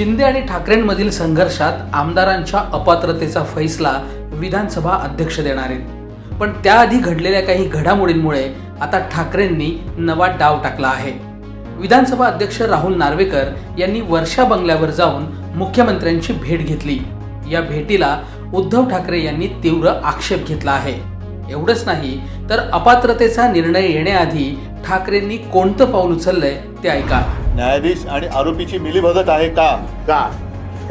शिंदे आणि ठाकरेंमधील संघर्षात आमदारांच्या अपात्रतेचा फैसला विधानसभा अध्यक्ष देणार आहेत. पण त्याआधी घडलेल्या काही घडामोडींमुळे आता ठाकरेंनी नवा डाव टाकला आहे. विधानसभा अध्यक्ष राहुल नार्वेकर यांनी वर्षा बंगल्यावर जाऊन मुख्यमंत्र्यांची भेट घेतली. या भेटीला उद्धव ठाकरे यांनी तीव्र आक्षेप घेतला आहे. एवढंच नाही तर अपात्रतेचा निर्णय येण्याआधी ठाकरेंनी कोणतं पाऊल उचललंय ते ऐका. न्यायाधीश आणि आरोपीची मिलीभगत आहे का? का?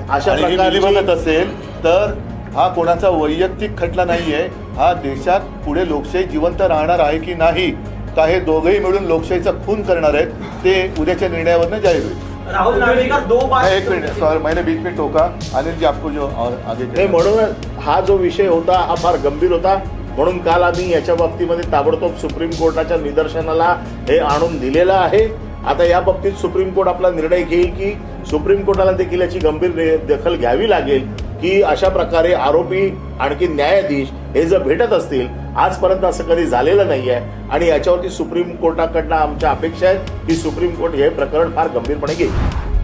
अशा आणि ही प्रकारची मिलीभगत असेल तर हा कोणाचा वैयक्तिक खटला नाहीये हा देशात पुढे लोकशाही जिवंत राहणार आहे की नाही का हे दोघेही मिळून लोकशाहीचा खून करणार आहेत ते उद्याच्या निर्णयावरनं जाहीर होईल. राहुल नार्वेकर दो बार एक मिनट सॉरी मैंने बीच में टोका. अनिल जी आपको जो और आगे नाही म्हणून हा जो विषय होता हा फार गंभीर होता. म्हणून काल आम्ही याच्या बाबतीमध्ये ताबडतोब सुप्रीम कोर्टाच्या निदर्शनाला हे आणून दिलेलं आहे. आता या बाबतीत सुप्रीम कोर्ट आपला निर्णय घेईल की सुप्रीम कोर्टाला देखील याची गंभीर दखल घ्यावी लागेल की अशा प्रकारे आरोपी आणखी न्यायाधीश हे जर भेटत असतील आजपर्यंत असं कधी झालेलं नाही आहे आणि याच्यावरती सुप्रीम कोर्टाकडनं आमच्या अपेक्षा आहेत की सुप्रीम कोर्ट हे प्रकरण फार गंभीरपणे घेईल.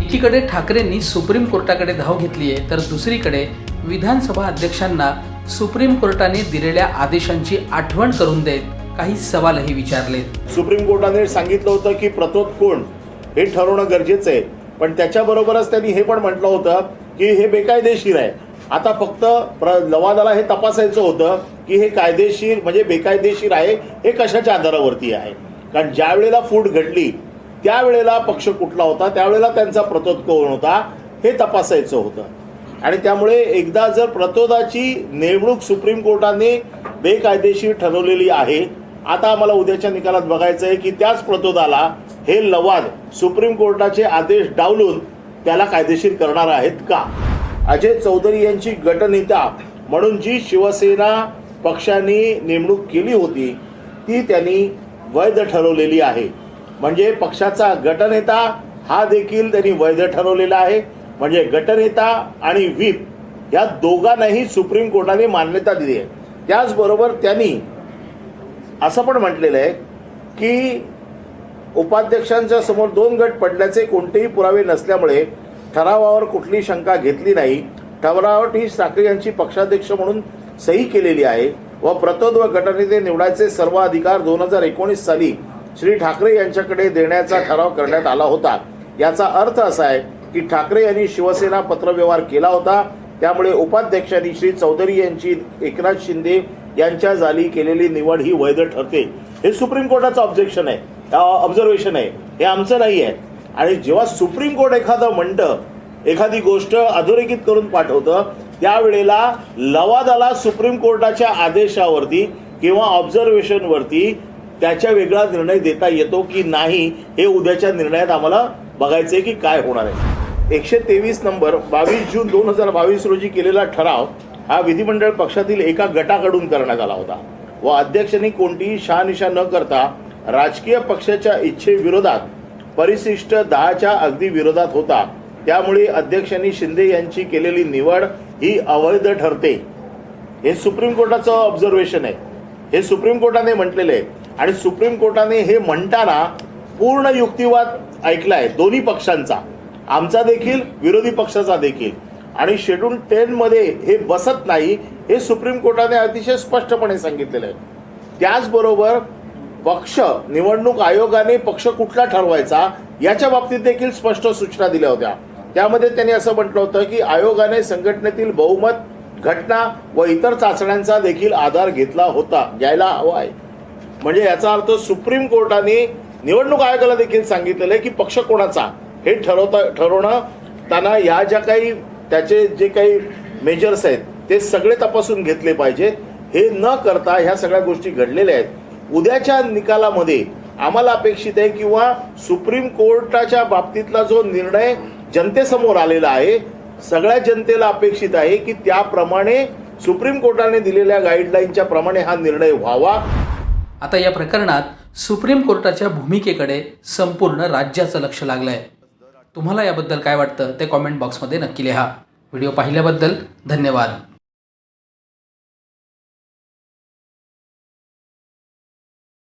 एकीकडे ठाकरेंनी सुप्रीम कोर्टाकडे धाव घेतली आहे तर दुसरीकडे विधानसभा अध्यक्षांना सुप्रीम कोर्टाने दिलेल्या आदेशांची आठवण करून देत काही सवालही विचारले. सुप्रीम कोर्टाने सांगितलं होतं की प्रतोद कोण हे ठरवणं गरजेचं आहे. पण त्याच्याबरोबरच त्यांनी हे पण म्हटलं होतं की हे बेकायदेशीर आहे. आता फक्त प्र लवादाला हे तपासायचं होतं की हे कायदेशीर म्हणजे बेकायदेशीर आहे हे कशाच्या आधारावरती आहे. कारण ज्या वेळेला फूट घडली त्यावेळेला पक्ष कुठला होता त्यावेळेला त्यांचा प्रतोद कोण होता हे तपासायचं होतं. आणि त्यामुळे एकदा जर प्रतोदाची नेमणूक सुप्रीम कोर्टाने बेकायदेशीर ठरवलेली आहे आता आम्हाला उद्याच्या निकालात बघायचं आहे की त्याच प्रतोदाला हे लवाद सुप्रीम कोर्टाचे आदेश डावलून त्याला कायदेशीर करणार आहेत का? अजय चौधरी यांची गटनेता म्हणून जी शिवसेना पक्षाने नेमणूक केली होती ती त्यांनी वैध ठरवलेली आहे. म्हणजे पक्षाचा गटनेता हा देखील त्यांनी वैध ठरवलेला आहे. म्हणजे गटनेता आणि व्हीप या दोघांनाही सुप्रीम कोर्टाने मान्यता दिली आहे. त्याचबरोबर त्यांनी असं पण म्हटलेलं आहे की उपाध्यक्षांच्या समोर दोन गट पडल्याचे कोणतेही पुरावे नसल्यामुळे ठरावावर कुठली शंका घेतली नाही. ठरावावर ही ठाकरे यांची पक्षाध्यक्ष म्हणून सही केलेली आहे व प्रतोद व गटनेते निवडायचे सर्व अधिकार दोन हजार एकोणीस साली श्री ठाकरे यांच्याकडे देण्याचा ठराव करण्यात आला होता. याचा अर्थ असा आहे की ठाकरे यांनी शिवसेना पत्रव्यवहार केला होता. त्यामुळे उपाध्यक्षांनी श्री चौधरी यांची एकनाथ शिंदे यांच्या जाली केलेली निवड ही वैध ठरते. हे सुप्रीम कोर्टाचं ऑब्जेक्शन आहे. ऑब्झर्वेशन आहे. हे आमचं नाही आहे. आणि जेव्हा सुप्रीम कोर्ट एखादं म्हणतं एखादी गोष्ट अधोरेखित करून पाठवतं त्यावेळेला लवादाला सुप्रीम कोर्टाच्या आदेशावरती किंवा ऑब्झर्वेशनवरती त्याच्या वेगळा निर्णय देता येतो की नाही हे उद्याच्या निर्णयात आम्हाला बघायचं आहे की काय होणार आहे. एकशे तेवीस नंबर बावीस जून दोन हजार बावीस रोजी केलेला ठराव हा विधिमंडळ पक्षातील एका गटाकडून करण्यात आला होता. व अध्यक्षांनी कोणतीही शहानिशा न करता राजकीय पक्षाच्या इच्छेविरोधात परिशिष्ट दहाच्या अगदी विरोधात होता. त्यामुळे अध्यक्षांनी शिंदे यांची केलेली निवड ही अवैध ठरते. हे सुप्रीम कोर्टाचं ऑब्झर्वेशन आहे. हे सुप्रीम कोर्टाने म्हटलेलं आहे. आणि सुप्रीम कोर्टाने हे म्हणताना पूर्ण युक्तिवाद ऐकलाय दोन्ही पक्षांचा. आमचा देखील विरोधी पक्षाचा देखील. आणि शेड्यूल टेनमध्ये हे बसत नाही हे सुप्रीम कोर्टाने अतिशय स्पष्टपणे सांगितलेलं आहे. त्याचबरोबर पक्ष निवडणूक आयोगाने पक्ष कुठला ठरवायचा याच्या बाबतीत देखील स्पष्ट सूचना दिल्या होत्या. त्यामध्ये त्यांनी असं म्हटलं होतं की आयोगाने संघटनेतील बहुमत घटना व इतर चाचण्यांचा देखील आधार घेतला होता घ्यायला हवा आहे. म्हणजे याचा अर्थ सुप्रीम कोर्टाने निवडणूक आयोगाला देखील सांगितलेलं आहे की पक्ष कोणाचा? हे ठरवता ठरवणं त्यांना या ज्या काही त्याचे जे काही मेजर्स आहेत ते सगळे तपासून घेतले पाहिजेत. हे न करता ह्या सगळ्या गोष्टी घडलेल्या आहेत. उद्याच्या निकालामध्ये आम्हाला अपेक्षित आहे किंवा सुप्रीम कोर्टाच्या बाबतीतला जो निर्णय जनतेसमोर आलेला आहे सगळ्या जनतेला अपेक्षित आहे की त्याप्रमाणे सुप्रीम कोर्टाने दिलेल्या गाईडलाईनच्या प्रमाणे हा निर्णय व्हावा. आता या प्रकरणात सुप्रीम कोर्टाच्या भूमिकेकडे संपूर्ण राज्याचं लक्ष लागलं आहे तुम्हाला याबद्दल काय वाटतं ते कॉमेंट बॉक्समध्ये नक्की लिहा. व्हिडिओ पाहिल्याबद्दल धन्यवाद.